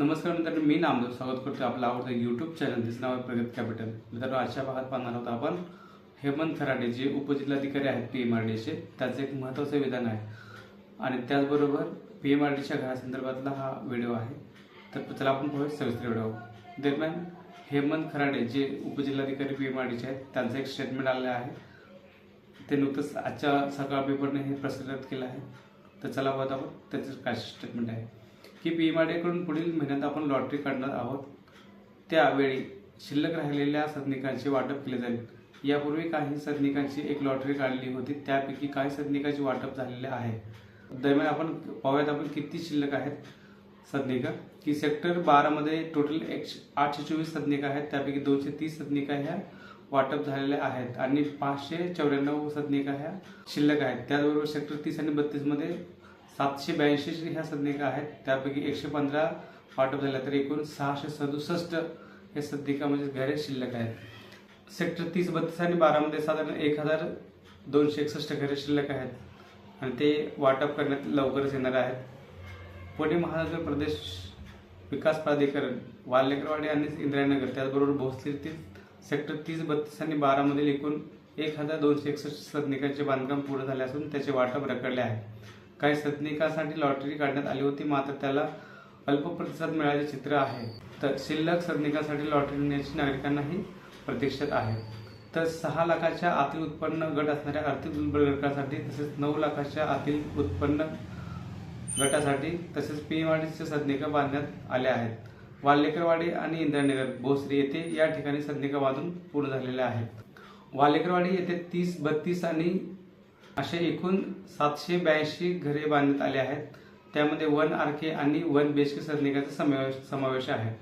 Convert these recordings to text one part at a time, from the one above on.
नमस्कार मित्रांनो मी नामदेव स्वागत करतो आपलं आवडतं यूट्यूब चॅनल त्याचं नाव आहे प्रगत कॅपिटल मित्रांनो आजच्या भागात पाहणार आहोत आपण हेमंत खराडे जे उपजिल्हाधिकारी आहेत पी एम आर डीचे त्याचं एक महत्त्वाचं विधान आहे. आणि त्याचबरोबर पी एम आर डीच्या घरासंदर्भातला हा व्हिडिओ आहे. तर चला आपण पाहूया सविस्तर व्हिडिओ. दरम्यान हेमंत खराडे जे उपजिल्हाधिकारी पी एम आर डीचे आहेत त्यांचं एक स्टेटमेंट आलेलं आहे. ते नुकतंच आजच्या सकाळ पेपरने हे प्रसारित केलं आहे. तर चला बघत आपण त्याचं काय स्टेटमेंट आहे. की पी एम आर डीकडून पुढील महिन्यात आपण लॉटरी काढणार आहोत. त्यावेळी शिल्लक राहिलेल्या सदनिकांचे वाटप केले जाईल. यापूर्वी काही सदनिकांची एक लॉटरी काढली होती. त्यापैकी काही सदनिकांचे वाटप झालेले आहे. दरम्यान आपण पाहूयात आपण किती शिल्लक आहेत सदनिका. की सेक्टर बारामध्ये टोटल एकशे आठशे चोवीस सदनिका आहेत. त्यापैकी दोनशे तीस सदनिका ह्या वाटप झालेल्या आहेत. आणि पाचशे चौऱ्याण्णव सदनिका ह्या शिल्लक आहेत. त्याचबरोबर सेक्टर तीस आणि बत्तीसमध्ये सातशे ब्याऐंशी ह्या सदनिका आहेत? त्यापैकी एकशे पंधरा वाटप झाल्या तर एकूण सहाशे सदुसष्ट हे सदनिका म्हणजे घरे शिल्लक आहेत. सेक्टर तीस बत्तीस आणि बारामध्ये साधारण एक हजार दोनशे एकसष्ट घरे शिल्लक आहेत. आणि ते वाटप करण्यात लवकरच येणार आहेत. पुणे महानगर प्रदेश विकास प्राधिकरण वाल्लेकरवाडी आणि इंद्रायनगर त्याचबरोबर भोसरीतील सेक्टर तीस बत्तीस आणि बारामधील एकूण एक हजार दोनशे एकसष्ट सदनिकांचे बांधकाम पूर्ण झाले असून त्याचे वाटप रखडले आहे. काही सदनिकांसाठी लॉटरी काढण्यात आली होती मात्र त्याला अल्प प्रतिसाद मिळाले चित्र आहे. तर शिल्लक सदनिकांसाठी लॉटरी नेण्याची नागरिकांनाही प्रतीक्षेत आहे. तर सहा लाखाच्या आतील उत्पन्न गट असणाऱ्या आर्थिक दुर्बल घटकासाठी तसेच नऊ लाखाच्या आतील उत्पन्न गटासाठी तसेच पीएमआरडीचे सदनिका बांधण्यात आल्या आहेत. वाल्लेकरवाडी आणि इंद्रनगर भोसरी येथे या ठिकाणी सदनिका बांधून पूर्ण झालेल्या आहेत. वाल्लेकरवाडी येथे तीस बत्तीस आणि असे एकूण सातशे ब्याऐंशी घरे बांधण्यात आले आहेत. त्यामध्ये वन आर के आणि वन बी एच के सदनिकाचा समावेश समावेश आहे.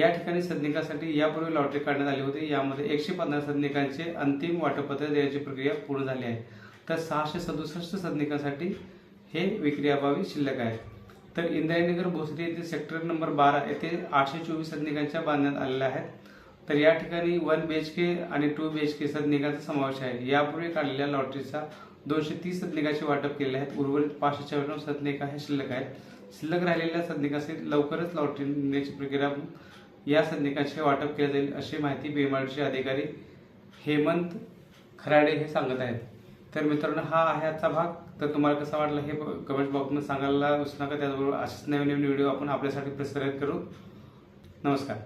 या ठिकाणी सदनिकासाठी यापूर्वी लॉटरी काढण्यात आली होती. यामध्ये एकशे पंधरा सदनिकांचे अंतिम वाटपत्र देण्याची प्रक्रिया पूर्ण झाली आहे. तर सहाशे सदुसष्ट सदनिकांसाठी हे विक्रियाभावी शिल्लक आहे. तर इंद्रायनगर भोसरी येथे सेक्टर नंबर बारा येथे आठशे चोवीस सदनिकांच्या बांधण्यात आलेल्या आहेत. तर या ठिकाणी वन बी एच के आणि टू बी एच के सदनिकाचा समावेश आहे. यापूर्वी काढलेल्या लॉटरीचा दोनशे तीस सदनिकाचे वाटप केले आहेत. उर्वरित पाचशे चौऱ्याण्णव सदनिका हे शिल्लक आहेत. शिल्लक राहिलेल्या सदनिकांसाठी लवकरच लॉटरी निघण्याची प्रक्रिया या सदनिकांचे वाटप केले जाईल अशी माहिती बीएमआरडीचे अधिकारी हेमंत खराडे हे सांगत आहेत. तर मित्रांनो हा आहे आजचा भाग. तर तुम्हाला कसा वाटला हे कमेंट बॉक्समध्ये सांगायला विसरू नका. त्याचबरोबर असेच नवीन नवीन व्हिडिओ आपण आपल्यासाठी प्रसारित करू. नमस्कार.